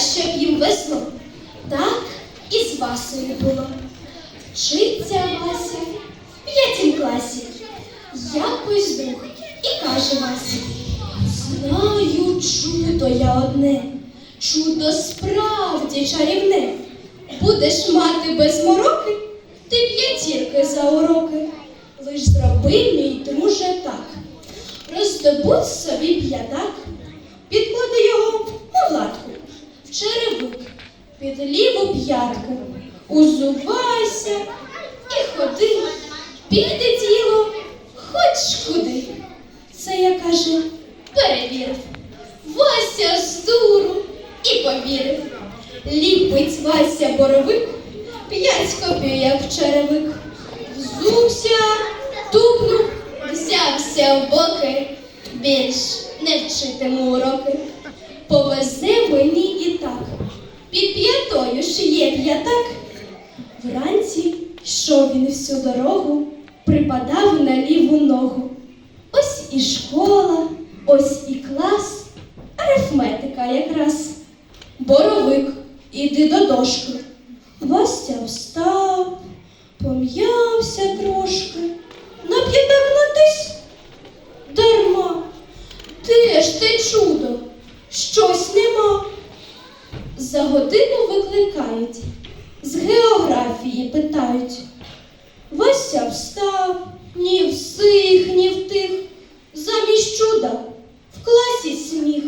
щоб їм весло. Так і з Васею було. Вчиться Вася в п'ятім класі. Якось друг і каже Вася. Знаю чудо я одне, чудо справді чарівне. Будеш мати без мороки, ти п'ятірки за уроки. Лиш зроби, мій друже, так. Роздобудь собі п'ятак, підклади його на латку, в черевик, під ліву п'ятку. Узувайся і ходи, піде діло, хоч куди. Це я каже, перевірив. Вася з дуру і повірив. Ліпить Вася боровик, п'ять копійок черевик. Взувся, тупнув, взявся в боки, більш не вчитиму уроки. Повезе мені і так. Під п'ятою ж є п'ятак. Вранці йшов він всю дорогу, припадав на ліву ногу. Ось і школа, ось і клас, арифметика якраз. Боровик, іди до дошки. Вася встав, пом'явся трошки, на п'ятак натись. Дарма. Де ж те чудо? Щось нема. За годину викликають, з географії питають. Вася встав, ні в сих, ні в тих, замість чуда в класі сміх.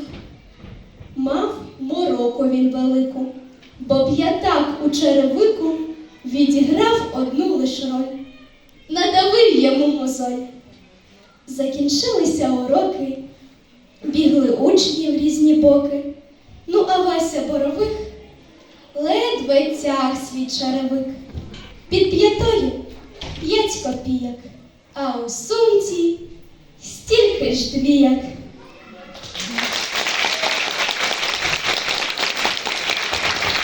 Мав мороку він велику, бо п'ятак у черевику відіграв одну лиш роль. Надавив йому мозоль. Закінчилися уроки, бігли учні в різні боки. Ну, а Вася Боровик тяг свій черевик. Під п'ятою п'ять копійок, а у сумці стільки ж двіяк.